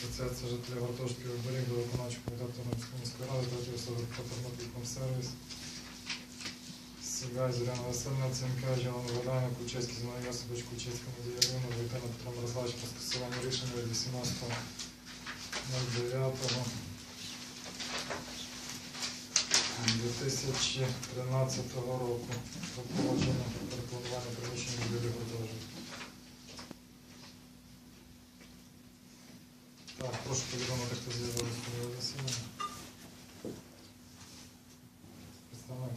Асоціація жителів гуртожитків до виконавчого комітету міської ради, третього особи по сервіс. Сігай, Зоряна Васильівна, Цинка, Жілан Воданя, Ключецький, Зіновій Йосипович, Ключецька, Надія Ірина, Войтина Петро Мирославович про скасування рішення від 18.09. 2013 року про погодження перепланування приміщень відділів гуртожитків. Так, прошу повідомити, хто з'явився в засідання. Представник.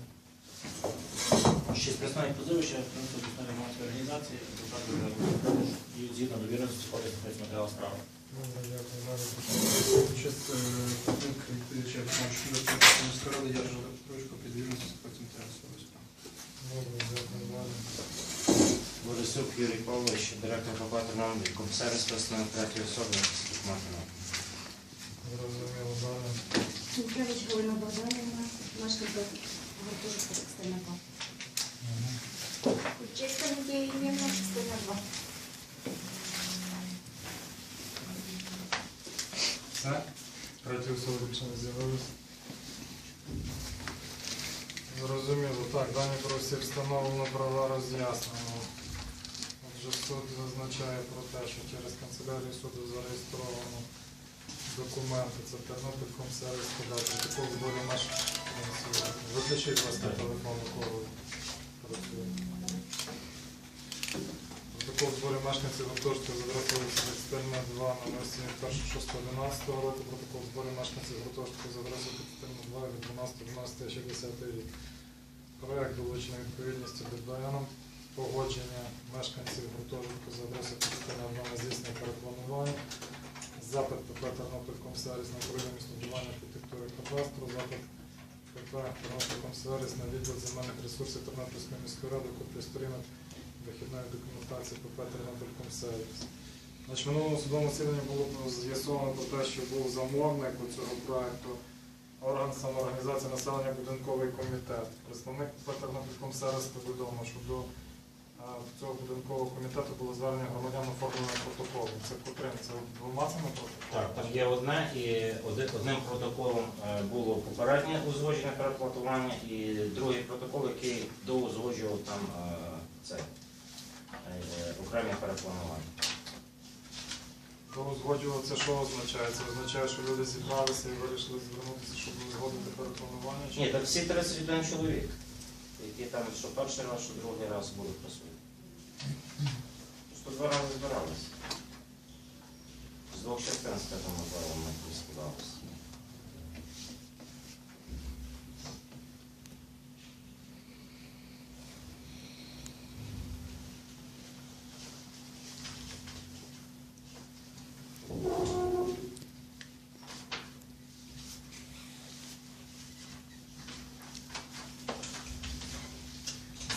Шість представник позивища, принцип обласної громадської організації, і згідно довіреності сходить на матеріал справи. Добре, дякую. Далі. Участь представник відповідача виконавчого комітету міської ради Яжа Петрович по підвірності потім терасової справи. Добре, дякую. Далі. Борисюк Юрій Павлович, директор ПАПАТу нам комісаріс представник третьої особи. Зрозуміло, далі. Шенкевич Галина Богданівна, мешканка гуртожитку «Текстильна 2». Мгм. Кульчицька Надія Євгенівна, «Текстильна 2». Все? Треті особи більше не з'явилися. Зрозуміло. Так, дані про всіх встановлено права роз'яснено. Суд зазначає про те, що через канцелярію суду зареєстровано документи. Це Тернопіль сервіс подати. Такого збору наш виключіть вас на телефону колу. Працює. Протокол збору мешканців гуртожитку за адресою Текстильна 2 номер 71.6.11 року. Протокол збору мешканців гуртожитку за адресою Текстильна 2 від 12.12.60 рік. Проект долучений відповідністю ДБН. Погодження мешканців гуртожитку за адресою 2 здійснення перепланування. Запит ПП Тернопіль-Комсервіс на управління містобудування архітектури кадастру. Запит ПП Тернопіль-Комсервіс на відділ земельних ресурсів Тернопільської міської ради, копії сторінок вихідної документації ПП Тернопіль-Комсервіс. В минулому судовому засіданні було з'ясовано про те, що був замовник у цього проекту орган самоорганізації населення будинковий комітет. Представник ПП Тернопіль-Комсервіс повідомив, що до цього будинкового комітету було звернення громадян оформлене протоколом. Це котрим? Це двома цими протоколами? Так, там є одне і оди- одним протоколом е, було попереднє узгоджене переплатування і другий протокол, який доузгоджував там е, це е, окремі перепланування. То узгоджував це що означає? Це означає, що люди зібралися і вирішили звернутися, щоб узгодити перепланування? Чи Ні, так всі 31 чоловік, які там що перший раз, що другий раз були присутні. Просто два рази збиралися. З двох частин, скажімо, два ми складалися.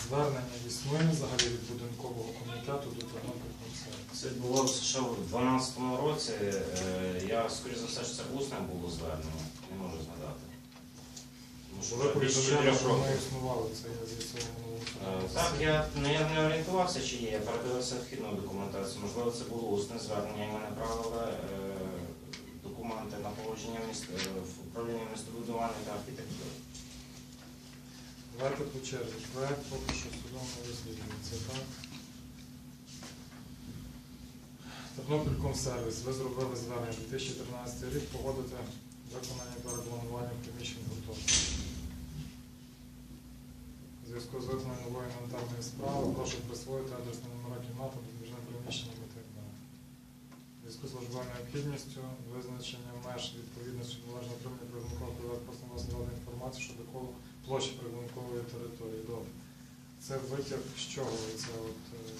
Звернення існує взагалі від будинкового комітету до Тернопіль-Комсервіс? Це було ще в 12-му році. Е, Я, скоріше за все, що це усне було звернення. Не можу згадати. Тому що Ви вже більше повідомляли, чотирьох що воно років. існувало, це я з'ясував Е, Так, я, ну, я не орієнтувався, чи є. Я передивився вхідну документацію. Можливо, це було усне звернення, і ми направили е, документи на погодження міст, е, в управління містобудування та архітектури. Давайте по черзі. Проект поки що судовому розслідуванні. Це так. Тернопіль-Комсервіс. Ви зробили звернення 2013 рік погодити виконання перепланування приміщень гуртожитку. У зв'язку з виконанням нової інвентарної справи прошу присвоїти адресні номера кімнати, і так далі. У зв'язку з службовою необхідністю, визначення меж відповідності належного отримання прибудинкового приватного дати інформацію щодо колу площі прибудинкової території. Добре. Це витяг з чого? Це от, е,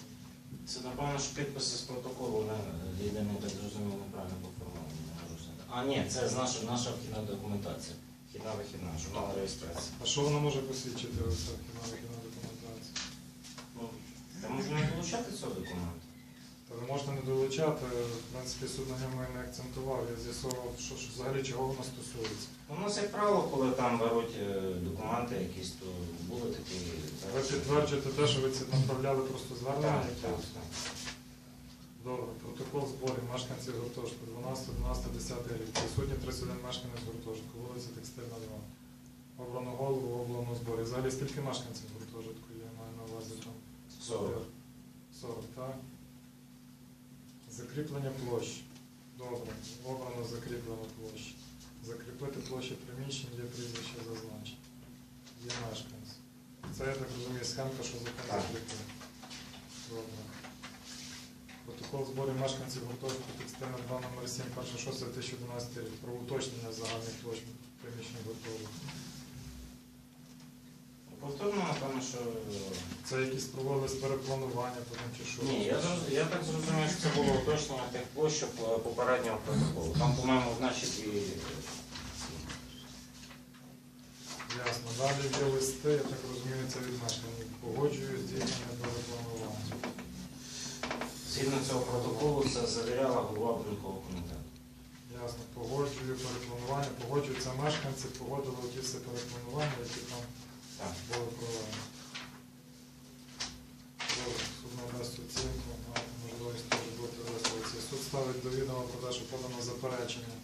Це, напевно, що підписи з протоколу не єдине, так зрозуміло, неправильно поформовані. Не можу знати. А, ні, це з наша, наша вхідна документація. Вхідна вихідна, журнал реєстрації. а що воно може посвідчити оця хіба вихідна документація? Ну, та можна не долучати цього документу. Ви можете не долучати, в принципі, суд на ньому і не акцентував. Я з'ясував, що, що взагалі чого воно стосується. У нас, як правило, коли там беруть е, документи якісь, то були такі. Ви підтверджуєте те, що ви це направляли просто звернення Так, так, так. Добре, протокол зборів мешканців гуртожитку 12, 12, 10 рік. Присутні 31 мешканець гуртожитку, вулиця Текстильна 2. Обрано голову, обрано зборі. Взагалі скільки мешканців гуртожитку є, маю на увазі там? 40. 40, так? Закріплення площ. Добре, обрано закріплено площ. Закріпити площі приміщень, є прізвище зазначення. Є мешканці. Це, я так розумію, схемка, що закон закріпив. Добре. Протокол зборів мешканців гуртожитку текстильна 2 номер 7, 1 6 2011 рік. Про уточнення загальних площ приміщень гуртожитку. Повторно, напевно, що. Це якісь проводились перепланування, потім чи що? Ні, я, зроз- я так зрозумів, що це було уточнення тих площ що попереднього протоколу. Там, по-моєму, значить і. Ясно. Далі є листи, я так розумію, це від. Погоджую здійснення перепланування. Згідно цього протоколу це завіряла голова будинкового комітету. Ясно, погоджую перепланування, погоджуються мешканці, погодили ті всі перепланування, які там Так. були проведені. Добре, суд надасть оцінку, мати можливість бути висловитися. Суд ставить до відома про те, що подано заперечення.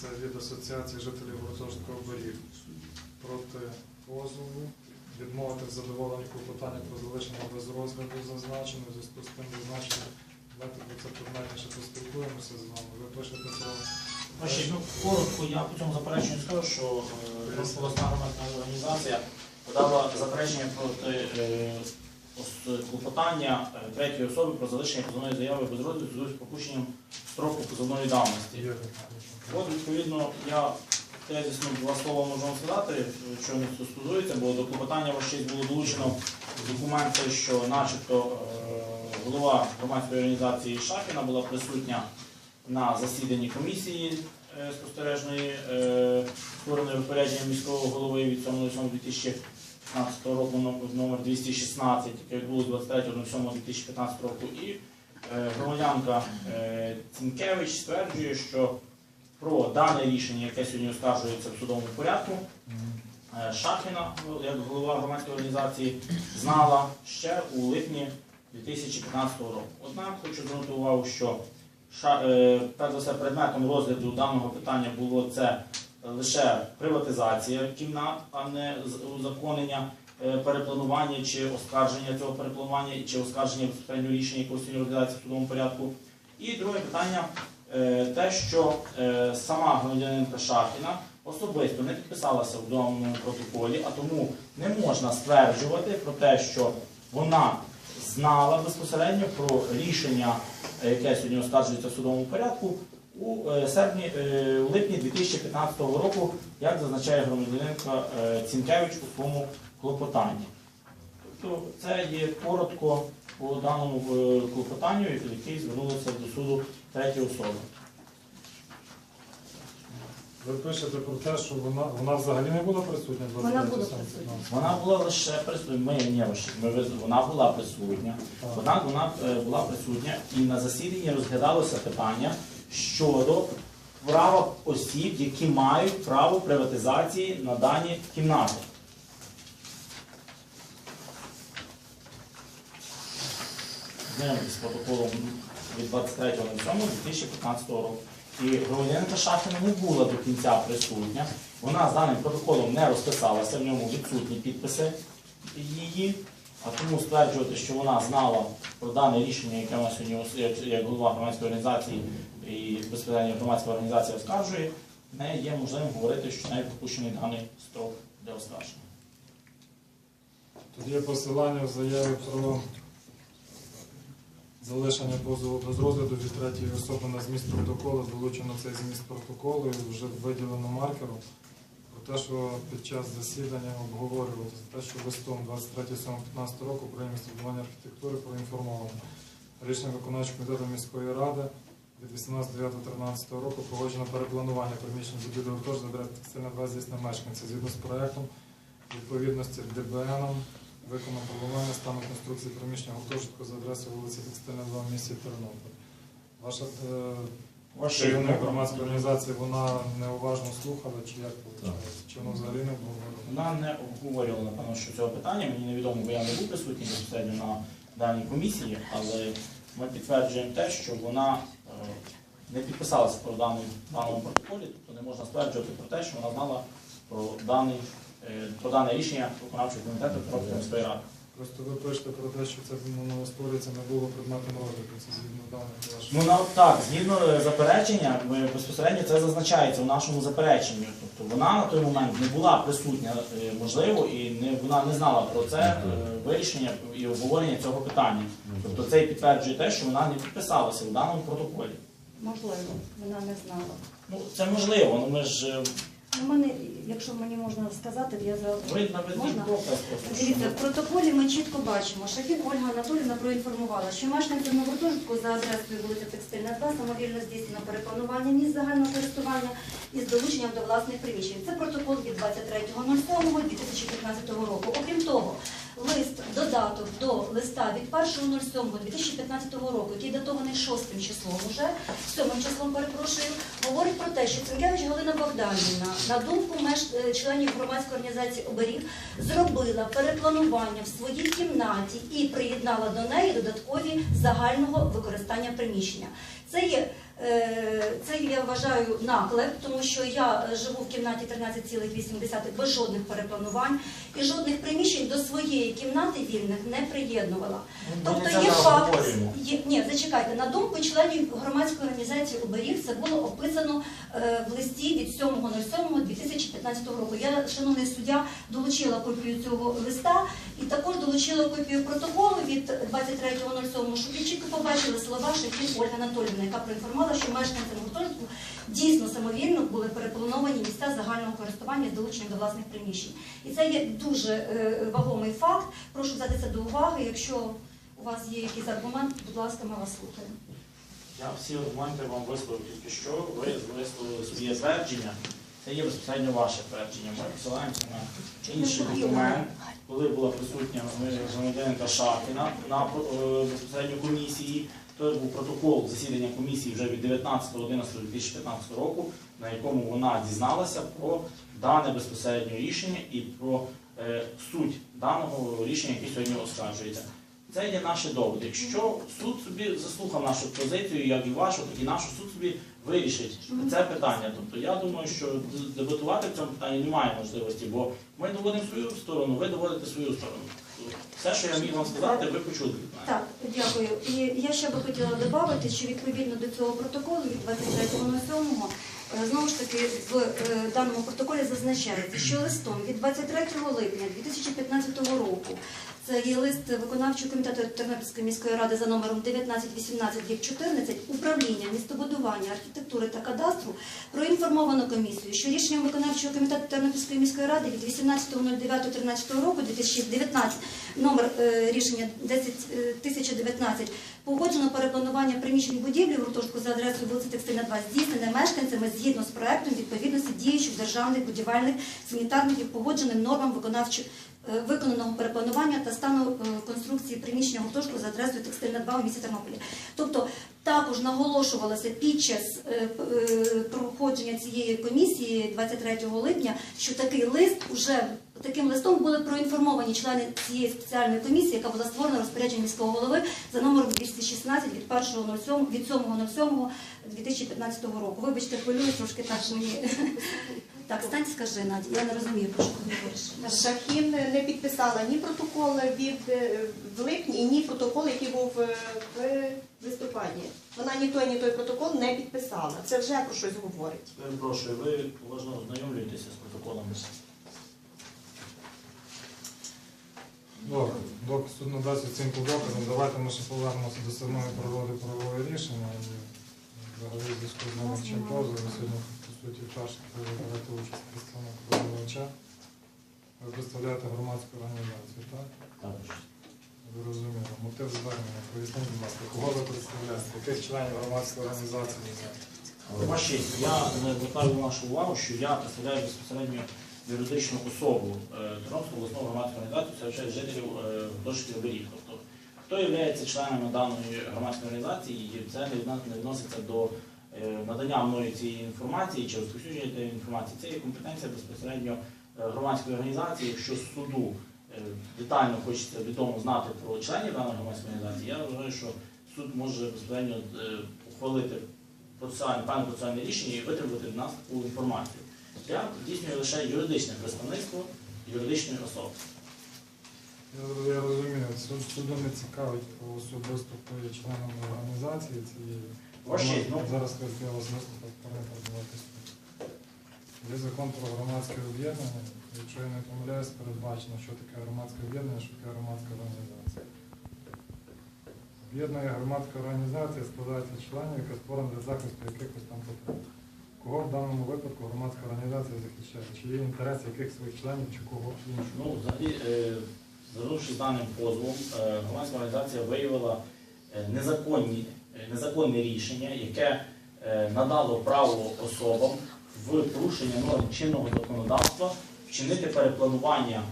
Це від Асоціації жителів гуртожитку оберіг проти позову. Відмовити в задоволенні клопотання про залишення без розгляду зазначено, в зв'язку з тим зазначено. Давайте про це предметніше поспілкуємося з вами. Ви пишете про ну, коротко, я по цьому запереченню скажу, що е, обласна громадська організація подала заперечення проти е, клопотання е, третьої особи про залишення позовної заяви без розгляду з пропущенням строку позовної давності. От, відповідно, я тезісно два слова можу вам сказати, що не стосується, бо до клопотання честь було долучено документи, що начебто е, голова громадської організації Шахіна була присутня на засіданні комісії е, спостережної, е, створеної розпорядженням міського голови від 7.07.2015 року номер- номер 216, яке відбулося 23.07.2015 року. І е, громадянка е, Цінкевич стверджує, що про дане рішення, яке сьогодні оскаржується в судовому порядку, е, Шахіна, як голова громадської організації, знала ще у липні 2015 року. Однак хочу звернути увагу, що перш за все предметом розгляду даного питання було це лише приватизація кімнат, а не узаконення е, перепланування чи оскарження цього перепланування, чи оскарження безпосередньо рішення, яке сьогодні розглядається в судовому порядку. І друге питання е, те, що е, сама громадянинка Шахіна особисто не підписалася в даному протоколі, а тому не можна стверджувати про те, що вона знала безпосередньо про рішення, е, яке сьогодні оскаржується в судовому порядку у е, серпні, е, у липні 2015 року, як зазначає громадянинка е, Цінкевич у своєму клопотанні. Тобто це є коротко по даному клопотанню, який звернулося до суду третьої особи. Ви пишете про те, що вона, вона взагалі не була присутня 23 Вона була присутня. Вона була лише присутня. Ми, ні, ми, вона була присутня. Вона, вона була присутня і на засіданні розглядалося питання щодо права осіб, які мають право приватизації на дані кімнати. З протоколом від 23.07.2015 року. І громадянка Шахіна не була до кінця присутня. Вона з даним протоколом не розписалася, в ньому відсутні підписи її. А тому стверджувати, що вона знала про дане рішення, яке вона сьогодні як голова громадської організації і безпосередньо громадська організація оскаржує, не є можливим говорити, що нею пропущений даний строк для оскарження. Тут є посилання в заяві про залишення позову без розгляду від третьої особи на зміст протоколу, долучено цей зміст протоколу і вже виділено маркером те, що під час засідання обговорювали те, що листом 23.07.15 року про містобудування архітектури проінформовано. Рішення виконавчого комітету міської ради від 18.09.13 року погоджено перепланування приміщень будівлі гуртожитку адресою текстильна 2 здійснення мешканця згідно з проектом відповідності ДБН виконано половина стану конструкції приміщення гуртожитку за адресою вулиці Текстильна 2 в місті Тернопіль. Ваша е, Ваші керівник громадської організації вона неуважно слухала, чи як виходить? Чи воно взагалі не було? Вона не обговорювала, напевно, що цього питання. Мені невідомо, бо я не був присутній безпосередньо на даній комісії, але ми підтверджуємо те, що вона не підписалася про даний даному протоколі, тобто не можна стверджувати про те, що вона знала про даний е, про дане рішення виконавчого комітету Тернопільської міської ради. Просто ви пишете про те, що це ну, створюється не було предметом розгляду. Це згідно даних ваших. Ну на так, згідно е, заперечення, ми безпосередньо це зазначається у нашому запереченні. Тобто вона на той момент не була присутня, е, можливо, і не вона не знала про це вирішення і обговорення цього питання. Тобто це і підтверджує те, що вона не підписалася у даному протоколі. Можливо, вона не знала. Ну це можливо, ну ми ж е, У мене, якщо мені можна сказати, я за ви наведіть Можна? доказ просто. що Дивіться, в протоколі ми чітко бачимо, Шахін Ольга Анатолівна проінформувала, що мешканцям гуртожитку за адресою вулиця Текстильна 2 самовільно здійснено перепланування місць загального користування із долученням до власних приміщень. Це протокол від 23.07.2015 року. Окрім того, лист, додаток до листа від 1.07.2015 року, який датований 6 числом уже, 7 числом перепрошую, говорить про те, що Цинкевич Галина Богданівна, на думку меж е, членів громадської організації оберіг, зробила перепланування в своїй кімнаті і приєднала до неї додаткові загального використання приміщення. Це є е, це я вважаю наклеп, тому що я е, живу в кімнаті 13,8 без жодних перепланувань і жодних приміщень до своєї кімнати вільних не приєднувала. Ну, Тобто є факт, є, ні, зачекайте, на думку членів громадської організації оберіг це було описано е, в листі від 7.07.2015 року. Я, шановний суддя, долучила копію цього листа і також долучила копію протоколу від 23.07, щоб чітко побачили слова Шефін Ольги Яка проінформувала, що мешканцям гуртожитку дійсно самовільно були переплановані місця загального користування з долученням до власних приміщень. І це є дуже е, вагомий факт. Прошу взяти це до уваги. Якщо у вас є якийсь аргумент, будь ласка, ми вас слухаємо. Я всі аргументи вам висловив тільки що, ви висловили своє твердження. Це є безпосередньо ваше твердження. Ми посилаємося на інший документ, коли була присутня громадянка Шахіна на е, безпосередньо комісії. То був протокол засідання комісії вже від 19.11.2015 року, на якому вона дізналася про дане безпосередньо рішення і про е, суть даного рішення, яке сьогодні оскаржується. Це є наші доводи. Якщо суд собі заслухав нашу позицію, як і вашу, так і нашу, суд собі вирішить це питання. Тобто я думаю, що дебатувати в цьому питанні немає можливості, бо ми доводимо свою сторону, ви доводите свою сторону. Все, що я міг вам сказати, ви почули. Так, дякую. І я ще би хотіла додати, що відповідно до цього протоколу від 23.07 е, знову ж таки в е, даному протоколі зазначається, що листом від 23 липня 2015 року це є лист виконавчого комітету Тернопільської міської ради за номером 1918 14 управління містобудування, архітектури та кадастру проінформовано комісію, що рішенням виконавчого комітету Тернопільської міської ради від 18.09.13 року 2019 номер е, рішення 10 е, 1019 погоджено перепланування приміщень будівлі в гуртожитку за адресою вулиці Текстильна 2 здійснене мешканцями згідно з проектом відповідності діючих державних будівельних санітарних і погодженим нормам виконавчого е, виконаного перепланування та стану е, конструкції приміщення гуртожитку за адресою Текстильна 2 у місті Тернополі. Тобто також наголошувалося під час е, проходження цієї комісії 23 липня, що такий лист уже таким листом були проінформовані члени цієї спеціальної комісії, яка була створена розпорядженням міського голови за номером 216 від 1.07 від 7.07.2015 року. Вибачте, хвилююсь трошки так мені. Так, стань, скажи, Надя, я не розумію, про що ти говориш. Шахін не підписала ні протокол від е, в липні, ні протокол, який був е, в листопаді. Вона ні той, ні той протокол не підписала. Це вже про щось говорить. Перепрошую, ви уважно ознайомлюєтеся з протоколами. Добре, доки суд надасть оцінку доказам, давайте ми ще повернемося до самої природи правового рішення. І взагалі зв'язку з нами чим позову сьогодні, по суті, вперше ви участь в представнику позивача. Ви представляєте громадську організацію, так? Ви розумієте. Мотив звернення, поясніть, будь ласка, кого ви представляєте, яких членів громадської організації? Ваша честь, я не звертаю вашу увагу, що я представляю безпосередньо юридичну особу е, Тернопільську обласну громадську організацію серед жителів дошків оберіг. Тобто, хто є членами даної громадської організації, і це не відноситься до е, надання мною цієї інформації чи розповсюдження цієї інформації. Це є компетенція безпосередньо е, громадської організації. Якщо суду е, детально хочеться відомо знати про членів даної громадської організації, я вважаю, що суд може безпосередньо е, ухвалити процесуальне, певне процесуальне рішення і витребувати від нас таку інформацію. Я здійснюю лише юридичне представництво юридичної особи. Я, розумію, суд, суду не цікавить особисто є членом організації цієї. Честь, ну, Зараз я вас виступив передавати суд. Є закон про громадське об'єднання. Якщо я не помиляюсь, передбачено, що таке громадське об'єднання, що таке громадська організація. Об'єднання громадська організація складається з членів, яка створена для захисту якихось там потреб. Кого в даному випадку громадська організація захищає? Чи є інтерес яких своїх членів, чи кого іншого? Ну, взагалі, е, даним позовом, е, громадська організація виявила е, незаконні, е, незаконне рішення, яке надало право особам в порушення норм чинного законодавства вчинити перепланування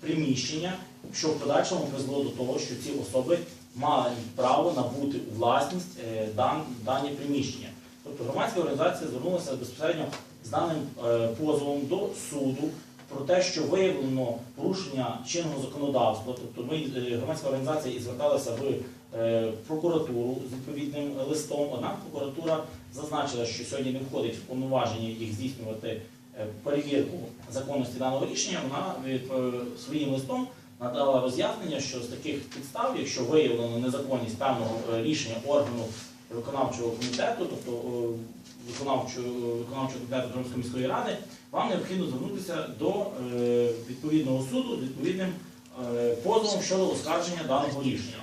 приміщення, що в подальшому призвело до того, що ці особи мали право набути у власність дан, дані приміщення. Тобто громадська організація звернулася безпосередньо з даним е, позовом до суду про те, що виявлено порушення чинного законодавства. Тобто ми е, громадська організація і зверталася в е, прокуратуру з відповідним листом. Однак прокуратура зазначила, що сьогодні не входить в повноваження їх здійснювати перевірку законності даного рішення. Вона своїм листом надала роз'яснення, що з таких підстав, якщо виявлено незаконність певного рішення органу виконавчого комітету, тобто е, виконавчого, виконавчого комітету Дромської міської ради, вам необхідно звернутися до е, відповідного суду з відповідним е, позовом щодо оскарження даного рішення.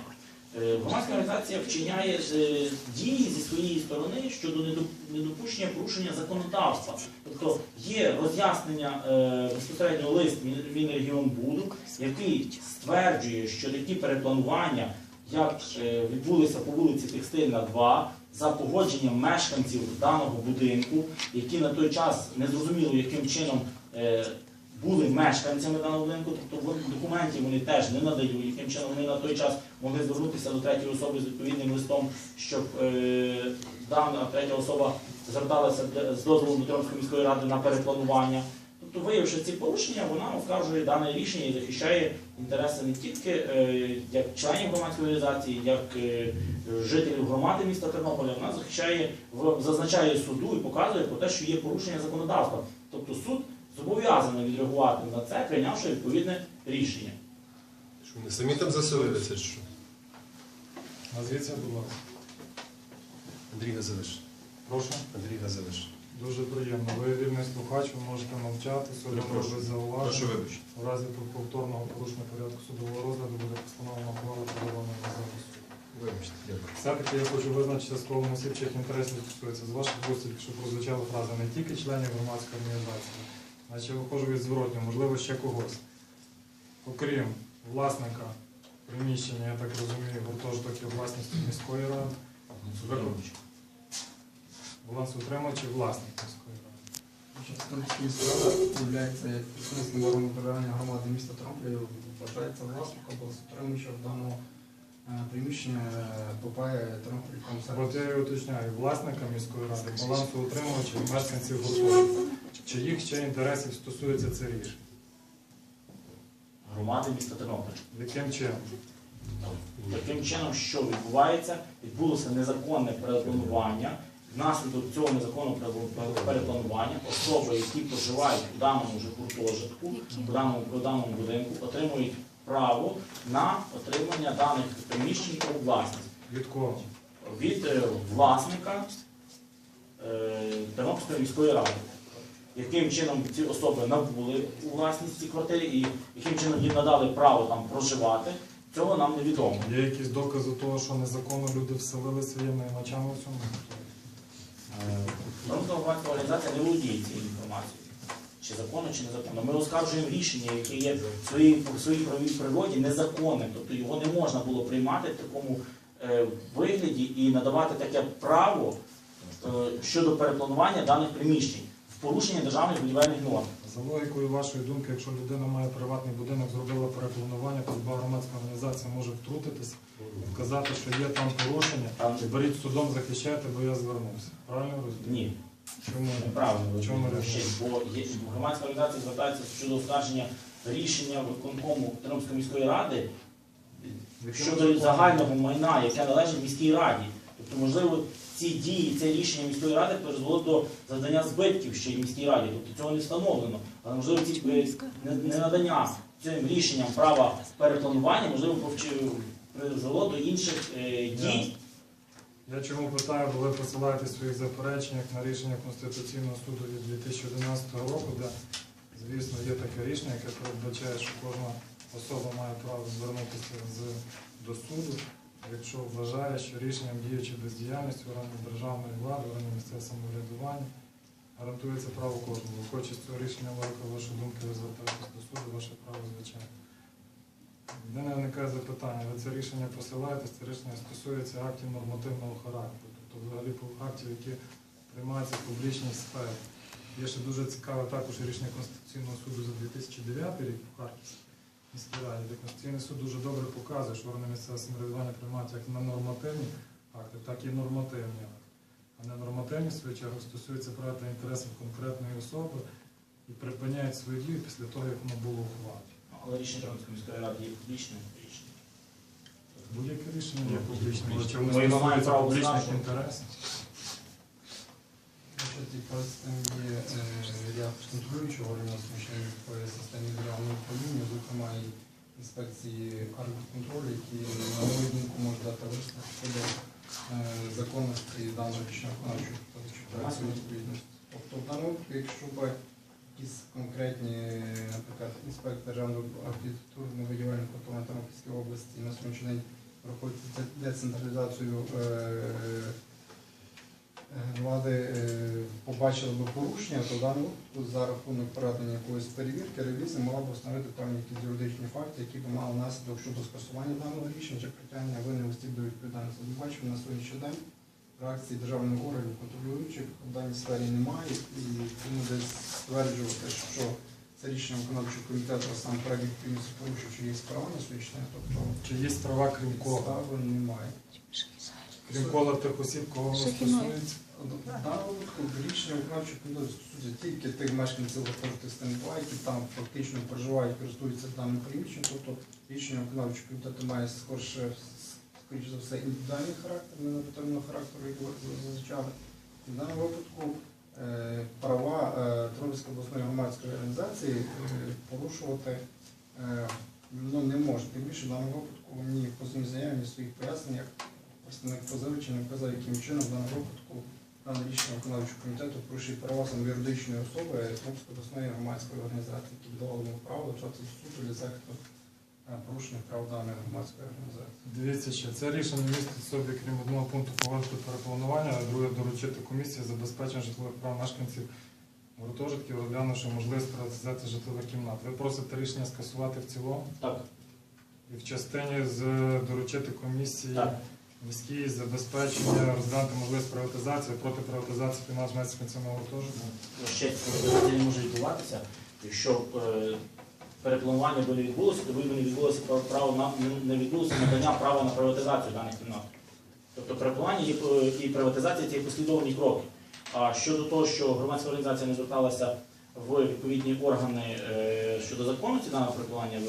Громадська організація вчиняє дії зі своєї сторони щодо недопущення порушення законодавства. Тобто є роз'яснення безпосередньо лист Мінрегіонбуду, який стверджує, що такі перепланування, як е, відбулися по вулиці Текстильна 2, за погодженням мешканців даного будинку, які на той час незрозуміло яким чином е, були мешканцями даного будинку, тобто документів вони теж не надають, яким чином вони на той час могли звернутися до третьої особи з відповідним листом, щоб е, дана третя особа зверталася з дозволу до Тромської міської ради на перепланування. Тобто, виявивши ці порушення, вона оскаржує дане рішення і захищає інтереси не тільки е, як членів громадської організації, як е, жителів громади міста Тернополя. Вона захищає, зазначає суду і показує про те, що є порушення законодавства. Тобто суд зобов'язаний відреагувати на це, прийнявши відповідне рішення. Що вони самі там заселилися, що? Назвіться, будь ласка. Андрій Газевич. Прошу. Андрій Газевич. Дуже приємно. Ви вільний слухач, ви можете мовчати, судом робить зауваження. У разі повторного порушення порядку судового розгляду буде постановлена ухвала подавана на зараз. Вибачте, дякую. Все-таки я хочу визначитися з колом осіб, чиїх інтересів стосується. З ваших вуст тільки що прозвучала фраза не тільки членів громадської організації, я виходжу від зворотнього, можливо, ще когось. Окрім власника приміщення, я так розумію, гуртожиток є власністю міської ради, балансоутримувач і власник міської ради. Міська рада являється як управління громади міста Тромполя, вважається власником балансотримувача в даного е, приміщення е, попає Тромполь комісар. От я і уточняю, власника міської ради, балансоутримувача і мешканців гуртожитку. Чиїх ще інтересів стосується це рішення? Громади міста Тернополя. Яким чином? Таким чином, що відбувається, відбулося незаконне перепланування. Внаслідок цього незаконного перепланування особи, які проживають у даному ж гуртожитку, у даному, у даному будинку, отримують право на отримання даних приміщень у власність Від кого? від е, власника е, Тернопільської міської ради. Яким чином ці особи набули у власність ці квартири і яким чином їм надали право там проживати, цього нам невідомо. Є якісь докази того, що незаконно люди вселили своїми наймачами в цьому? Народна громадська організація не володіє цією інформацією. Чи законно, чи незаконно. Ми оскаржуємо рішення, яке є в своїй, в своїй правовій природі незаконним. Тобто його не можна було приймати в такому е, вигляді і надавати таке право е, щодо перепланування даних приміщень в порушення державних будівельних норм. За логікою вашої думки, якщо людина має приватний будинок, зробила перепланування, то люба громадська організація може втрутитися, вказати, що є там порушення, і беріть судом захищайте, бо я звернувся. Правильно розумію? Ні, Чому? неправильно. ви Чому ще, Бо є, громадська організація звертається щодо оскарження рішення виконкому Тернопільської міської ради щодо загального майна, яке належить міській раді. Тобто, можливо, ці дії, це рішення міської ради призвело до завдання збитків ще й міській раді. Тобто цього не встановлено. Але можливо, ці е, не- не надання цим рішенням права перепланування, можливо, призвело до інших е, дій. Я чому питаю, бо ви посилаєте в своїх запереченнях на рішення Конституційного суду від 2011 року, де, звісно, є таке рішення, яке передбачає, що кожна особа має право звернутися з, до суду, якщо вважає, що рішенням діючи бездіяльності органів державної влади, органів місцевого самоврядування гарантується право кожного. Виходячи з цього рішення, велика ваша думка, ви звертаєтесь до суду, ваше право звичайно. В мене виникає запитання, ви це рішення посилаєтесь, це рішення стосується актів нормативного характеру, тобто взагалі актів, які приймаються в публічній сфері. Є ще дуже цікаве також рішення Конституційного суду за 2009 рік по Харківській міській раді, де Конституційний суд дуже добре показує, що органи місцевого самоврядування приймають як на нормативні акти, так і нормативні акти. А ненормативні, в свою чергу, стосуються прав та інтересів конкретної особи і припиняють свою дію після того, як воно було ухвалено. Але рішення Тромської міської ради є публічним рішенням. Будь-яке рішення є публічним, але Ми чому маємо стосується право публічних інтересів? Є е, ряд контролюючих органів розміщених по системі державного управління, зокрема і інспекції архбудконтролю, які, на мою думку, можуть дати висновок щодо е, законності даного рішення виконавчого працює відповідності. Тобто в якщо б якісь конкретні, наприклад, інспектор державного архітектурного будівельного департаменту Тернопільської області на сьогоднішній день проходить децентралізацію е, побачили би порушення, то в за рахунок проведення якоїсь перевірки, ревізії могла б встановити певні якісь юридичні факти, які б мали наслідок щодо скасування даного рішення чи притягнення винних осіб до відповідальності. Ми бачимо на сьогоднішній день реакції державних органів контролюючих в даній сфері немає, і тому десь стверджувати, що це рішення виконавчого комітету сам проект відповідності порушив, чи є справа на сьогоднішній тобто Чи є права крім кого? немає. Крім кола тих осіб, кого стосується? В даному випадку рішення виконавчого комітету стосується тільки тих мешканців гуртожитку СТН-2, які там фактично проживають, користуються даним приміщенням. Тобто рішення виконавчого комітету має скорше, скоріш за все, індивідуальний характер, не нормативного характеру, як ви зазначали. В даному випадку е, права е, обласної громадської організації е, порушувати ну, не може. Тим більше в даному випадку мені в позовній заяві ні в своїх поясненнях представник позивача не вказав, яким чином в даному випадку дане рішення виконавчого комітету порушує права саме юридичної особи Тернопільської обласної громадської організації, які йому право звертатися до суду для захисту е, порушення прав даної громадської організації. Дивіться ще, це рішення містить в собі, крім одного пункту погодити перепланування, а друге доручити комісії забезпечення житлових прав мешканців гуртожитків, розглянувши можливість приватизації житлових кімнат. Ви просите рішення скасувати в цілому Так, і в частині з доручити комісії так. Міській забезпечення розглянути можливість приватизації проти приватизації кімнат мешканцями гуртожитку. ще це не може відбуватися. Якщо е, перепланування би не відбулося, то би не відбулося право на не відбулося надання права на приватизацію даних кімнат. Тобто перепланування е, і приватизація це є послідовні кроки. А щодо того, що громадська організація не зверталася в відповідні органи е, щодо законності даного перепланування,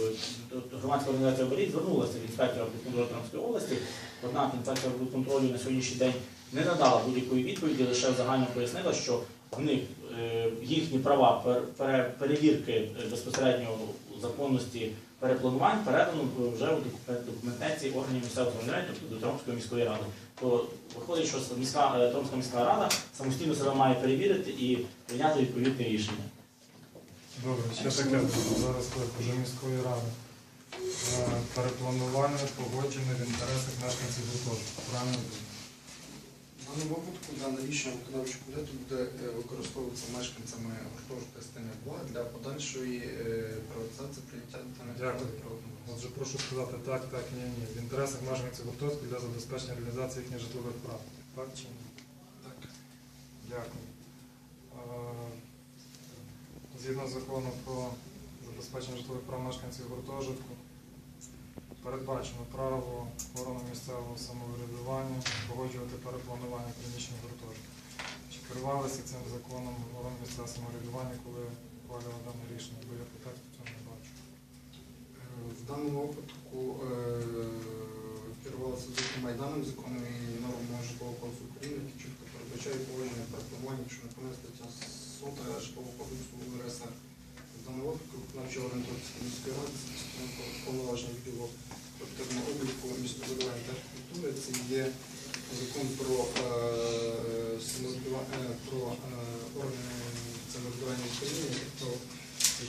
громадська організація «Оберіг» звернулася до інспектора контролю Тернопільської області, однак інспектор контролю на сьогоднішній день не надала будь-якої відповіді, лише загально пояснила, що в них е, їхні права перевірки е, безпосередньо законності перепланувань передано вже у документації органів місцевого самоврядування, тобто до Тромської міської ради. То виходить, що міська Тромська міська рада самостійно себе має перевірити і прийняти відповідне рішення. Добре, ще таке зараз до міської ради. Е, Перепланування погоджене в інтересах мешканців гуртожитку. Правильно? В даному випадку дане рішення виконавчого комітету буде е, використовуватися мешканцями гуртожитку СТН-2 для подальшої е, приватизації прийняття даних Дякую. Отже, прошу сказати так, так, ні, ні. В інтересах мешканців гуртожитку для забезпечення реалізації їхніх житлових прав. Так чи ні? Так. Дякую. Згідно закону про забезпечення житлових прав мешканців гуртожитку, передбачено право органу місцевого самоврядування погоджувати перепланування приміщень гуртожитку. Чи керувалися цим законом орган місцевого самоврядування, коли ухвалювали дане рішення? Бо я по цього не бачу. Е, В даному випадку е, керувалися і законом і нормами житлового кодексу України, які чітко передбачають положення про планування, якщо не стаття 100 житлового кодексу РСР. В даному випадку виконавчого орієнтовської міської ради повноваження відділу квартирного обліку містобудування та архітектури. Це є закон про е, е, е, органи самоврядування в Україні, тобто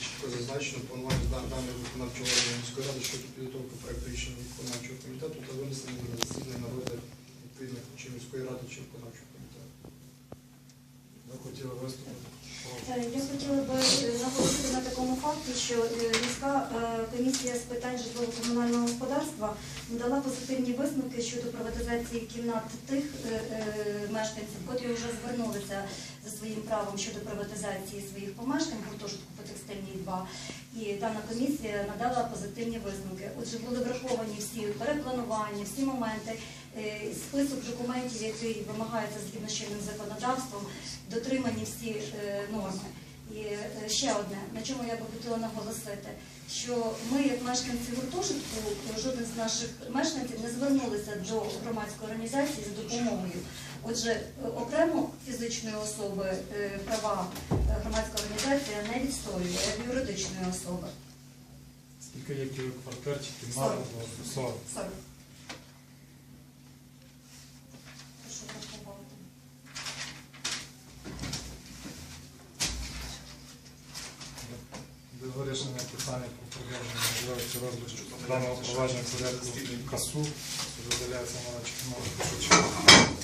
чітко зазначено планування дан- даної виконавчого органу міської ради щодо підготовки проекту рішення виконавчого комітету та винесення на засідання на розгляд відповідних чи міської ради, чи виконавчого. Ви виступити? Е, Я хотіла би е, наголосити на такому факті, що е, міська комісія з питань житлово-комунального господарства дала позитивні висновки щодо приватизації кімнат тих мешканців, котрі вже звернулися за своїм правом щодо приватизації своїх помешкань гуртожитку по текстильній 2. І дана комісія надала позитивні висновки. Отже, були враховані всі перепланування, всі моменти, е, список документів, який вимагається згідно з чинним законодавством, дотримані всі е, норми. І е, ще одне, на чому я би хотіла наголосити, що ми, як мешканці гуртожитку, жоден з наших мешканців не звернулися до громадської організації за допомогою. Отже, окремо фізичної особи е, права е, громадська організація не відстоює як юридичної особи. Скільки є квартир чи кімнат? Сорок. 40. Сорок. Прошу врахувати. Для вирішення питання про продовження можливості розгляду даного провадження порядку КАСУ виділяється на 14